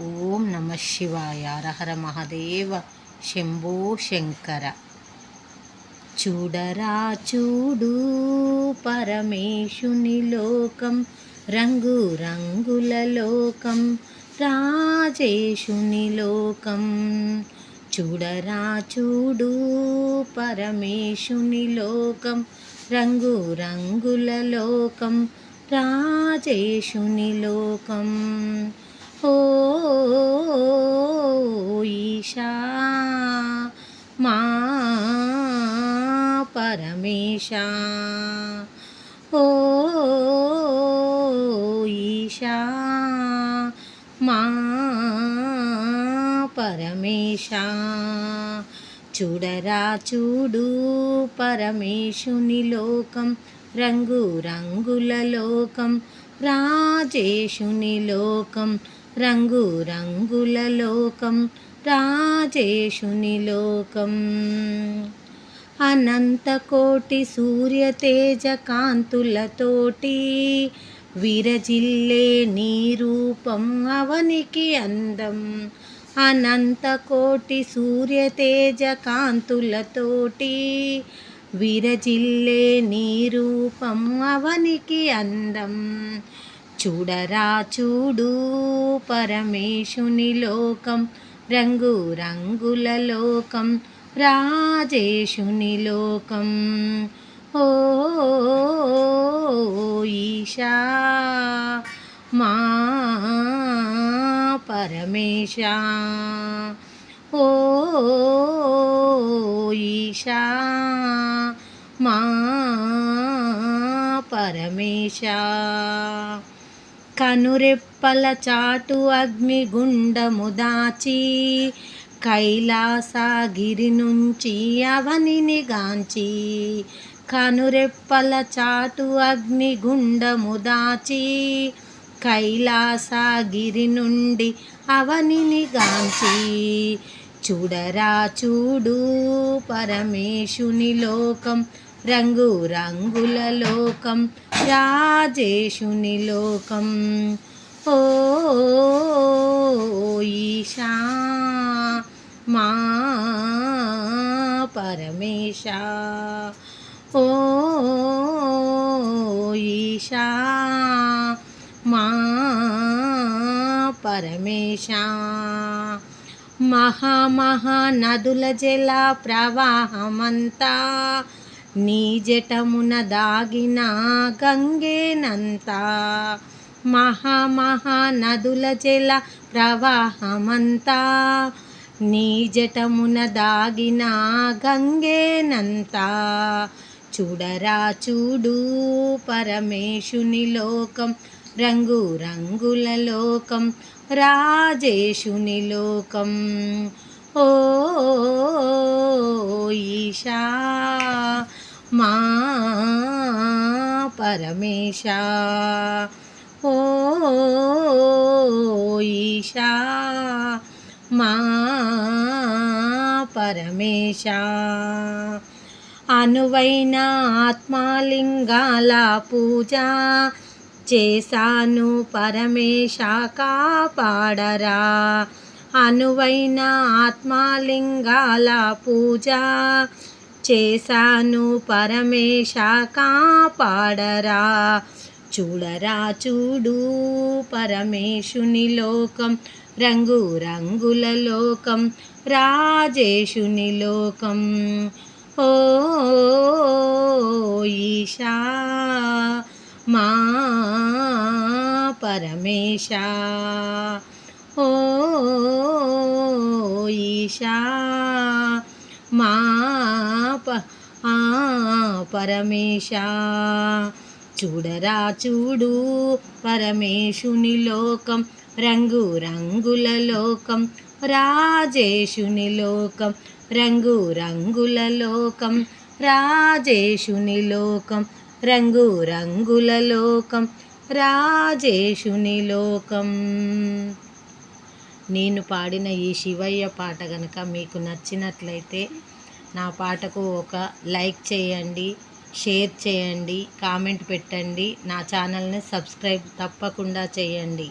ఓం నమ శివాయ. హర మహదేవ. శంభో శంకర. చూడరా చూడు పరమేశుని లోకం రంగు రంగుల లోకం రాజేశుని లోకం. చూడరా చూడు పరమేశుని లోకం రంగు రంగుల లోకం రాజేశుని లోకం. ఓ ఈశా మా పరమేశ. ఓ ఈశా మా పరమేశ. చూడరా చూడు పరమేశుని లోకం రంగు రంగుల లోకం రాజేశుని లోకం రంగు రంగుల లోకం రాజేషుని లోకం. అనంత కోటి సూర్య తేజ కాంతులతోటి విరజిల్లే నీ రూపం అవనికి అందం. అనంత కోటి సూర్య తేజ కాంతులతోటి విరజిల్లే నీ రూపం అవనికి అందం. చూడరా చూడు పరమేశుని లోకం రంగు రంగుల లోకం రాజేశుని లోకం. ఓ ఈశా మా పరమేశ. ఓ ఈశా మా పరమేశ. కనురెప్పల చాటు అగ్నిగుండము దాచి కైలాసగిరి నుంచి అవనిని గాంచి. కనురెప్పల చాటు అగ్నిగుండము దాచి కైలాసగిరి నుండి అవనిని గాంచి. చూడరా చూడు పరమేశుని లోకం రంగు రంగుల లోకం రాజేశుని లోకం. ఓ ఈశా మా పరమేశ. ఓ ఈశా మా పరమేశ. మహామహా నదుల జల ప్రవాహమంతా నీ జటమున దాగిన గంగేనంతా మహామహా నదుల జల ప్రవాహమంతా. నీ జటమున దాగిన గంగేనంతా చూడరా చూడు పరమేశుని లోకం రంగు రంగుల లోకం రాజేశుని లోకం. ఓ ఈశా మా పరమేశ. ఓ ఈశా మా పరమేశ. అనువైన ఆత్మలింగాల పూజ చేశాను పరమేశ కాపాడరా. అనువైన ఆత్మలింగాల పూజ చేశాను పరమేశ కాపాడరా. చూడరా చూడు పరమేశుని లోకం రంగు రంగుల లోకం రాజేశుని లోకం. ఓ ఈశా మా పరమేశ. ఓ ఈశా మా ప పరమేశ. చూడరా చూడు పరమేశుని లోకం రంగు రంగుల లోకం రాజేశుని లోకం రంగు రంగుల లోకం రాజేశుని లోకం రంగు రంగుల లోకం రాజేశుని లోకం. నేను పాడిన ఈ శివయ్య పాట కనుక మీకు నచ్చినట్లయితే నా పాటకు ఒక లైక్ చేయండి షేర్ చేయండి కామెంట్ పెట్టండి నా ఛానల్ని సబ్స్క్రైబ్ తప్పకుండా చేయండి.